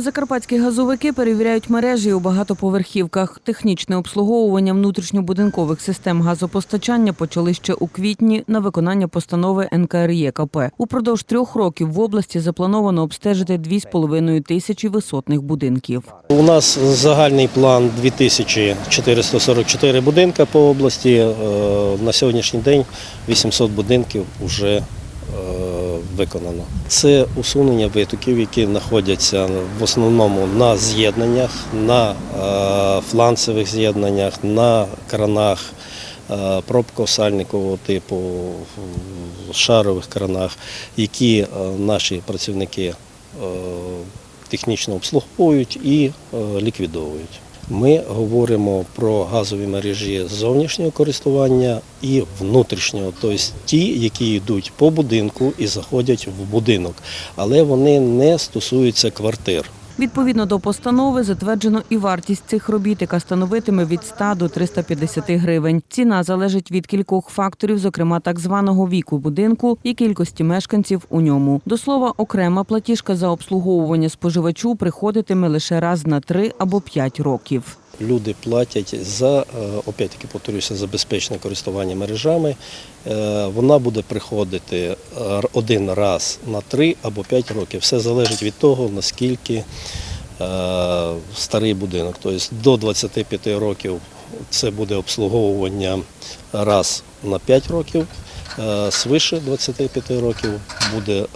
Закарпатські газовики перевіряють мережі у багатоповерхівках. Технічне обслуговування внутрішньобудинкових систем газопостачання почали ще у квітні на виконання постанови НКРЄКП. Упродовж трьох років в області заплановано обстежити 2,5 тисячі висотних будинків. У нас загальний план 2444 будинка по області. Е, На сьогоднішній день 800 будинків вже виконано. Це усунення витоків, які знаходяться в основному на з'єднаннях, на е, фланцевих з'єднаннях, на кранах е, пробкосальникового типу, шарових кранах, які е, наші працівники технічно обслуговують і ліквідовують. Ми говоримо про газові мережі зовнішнього користування і внутрішнього, тобто ті, які йдуть по будинку і заходять в будинок, але вони не стосуються квартир. Відповідно до постанови затверджено і вартість цих робіт, яка становитиме від 100 до 350 гривень. Ціна залежить від кількох факторів, зокрема так званого віку будинку і кількості мешканців у ньому. До слова, окрема платіжка за обслуговування споживачу приходитиме лише раз на 3 або 5 років. Люди платять за, е, опять-таки повторюся, за безпечне користування мережами. Е, Вона буде приходити е, один раз на 3 або 5 років. Все залежить від того, наскільки старий будинок. Тобто до 25 років це буде обслуговування раз на 5 років, свише 25 років буде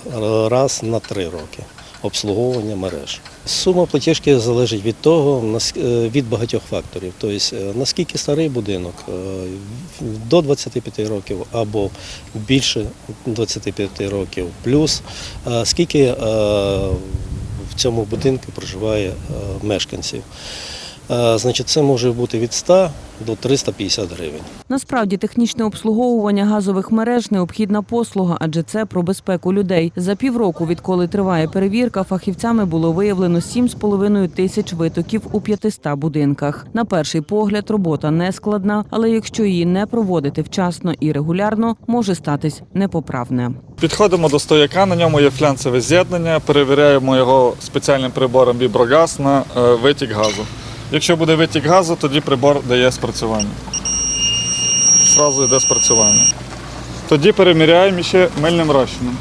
раз на 3 роки обслуговування мереж. Сума платіжки залежить від того, е, від багатьох факторів. Тобто, е, наскільки старий будинок, е, до 25 років або більше 25 років, плюс скільки в цьому будинку проживає мешканців. Е, Значить, це може бути від 100 до 350 гривень. Насправді технічне обслуговування газових мереж необхідна послуга, адже це про безпеку людей. За півроку, відколи триває перевірка, фахівцями було виявлено 7,5 тисяч витоків у 500 будинках. На перший погляд робота не складна, але якщо її не проводити вчасно і регулярно, може статись непоправне. Підходимо до стояка, на ньому є флянцеве з'єднання, перевіряємо його спеціальним прибором віброгаз на е, витік газу. Якщо буде витік газу, тоді прибор дає спрацювання. Зразу йде спрацювання. Тоді переміряємо ще мильним розчином.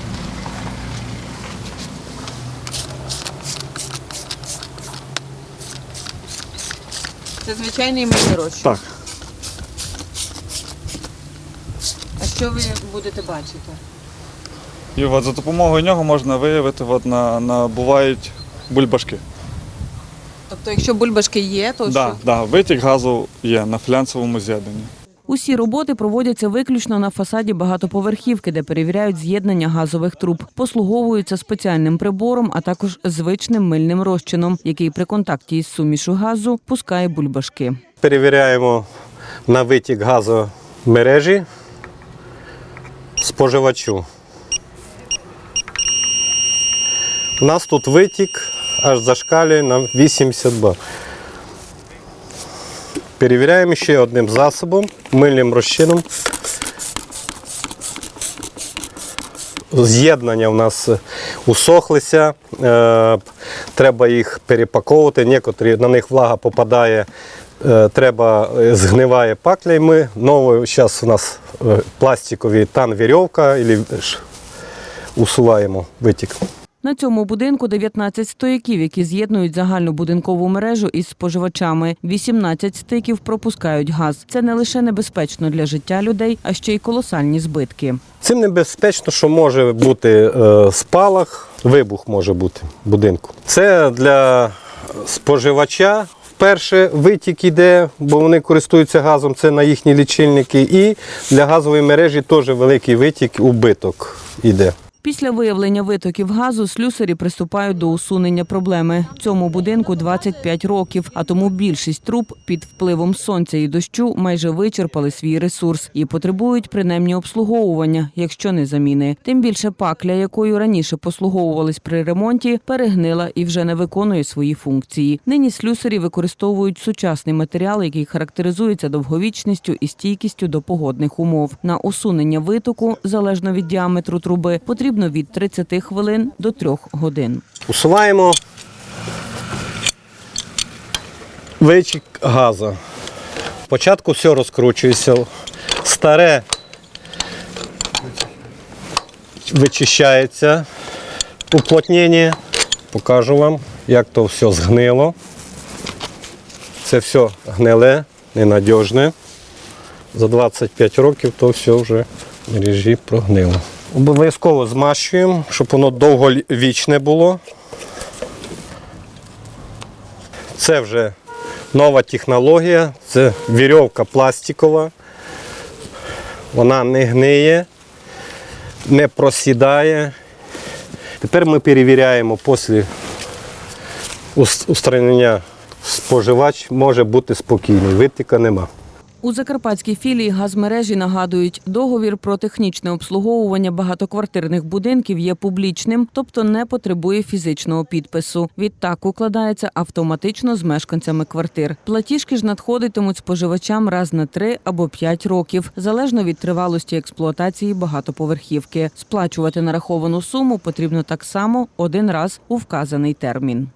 Це звичайний мильний розчин. Так. А що ви будете бачити? І от за допомогою нього можна виявити, от на, на бувають бульбашки. Тобто, якщо бульбашки є, то Да, да, витік газу є на флянцевому з'єднанні. Усі роботи проводяться виключно на фасаді багатоповерхівки, де перевіряють з'єднання газових труб. Послуговуються спеціальним прибором, а також звичним мильним розчином, який при контакті із сумішу газу пускає бульбашки. Перевіряємо на витік газомережі споживачу. У нас тут витік аж зашкалює на 80 бар. Перевіряємо ще одним засобом, мильним розчином. З'єднання у нас усохлися, е, треба їх перепаковувати. Некоторі на них влага попадає, е, треба е, згниває пакля. І ми новою зараз у нас е, пластикові тан вірьовка і усуваємо витік. На цьому будинку 19 стояків, які з'єднують загальну будинкову мережу із споживачами. 18 стиків пропускають газ. Це не лише небезпечно для життя людей, а ще й колосальні збитки. Цим небезпечно, що може бути е, спалах, вибух може бути в будинку. Це для споживача. Вперше витік іде, бо вони користуються газом, це на їхні лічильники. І для газової мережі теж великий витік, убиток іде. Після виявлення витоків газу слюсарі приступають до усунення проблеми. Цьому будинку 25 років, а тому більшість труб під впливом сонця і дощу майже вичерпали свій ресурс і потребують принаймні обслуговування, якщо не заміни. Тим більше пакля, якою раніше послуговувались при ремонті, перегнила і вже не виконує свої функції. Нині слюсарі використовують сучасний матеріал, який характеризується довговічністю і стійкістю до погодних умов. На усунення витоку, залежно від діаметру труби, потрібно від 30 хвилин до 3 годин. Усуваємо витік газу. Спочатку все розкручується. Старе вичищається уплотнення. Покажу вам, як то все згнило. Це все гниле, ненадіжне. За 25 років то все вже мережі прогнило. Обов'язково змащуємо, щоб воно довговічне було. Це вже нова технологія, це вірьовка пластикова. Вона не гниє, не просідає. Тепер ми перевіряємо після ус- устранення споживач може бути спокійний, витіка нема. У закарпатській філії газмережі нагадують, договір про технічне обслуговування багатоквартирних будинків є публічним, тобто не потребує фізичного підпису. Відтак укладається автоматично з мешканцями квартир. Платіжки ж надходитимуть споживачам раз на три або п'ять років, залежно від тривалості експлуатації багатоповерхівки. Сплачувати нараховану суму потрібно так само один раз у вказаний термін.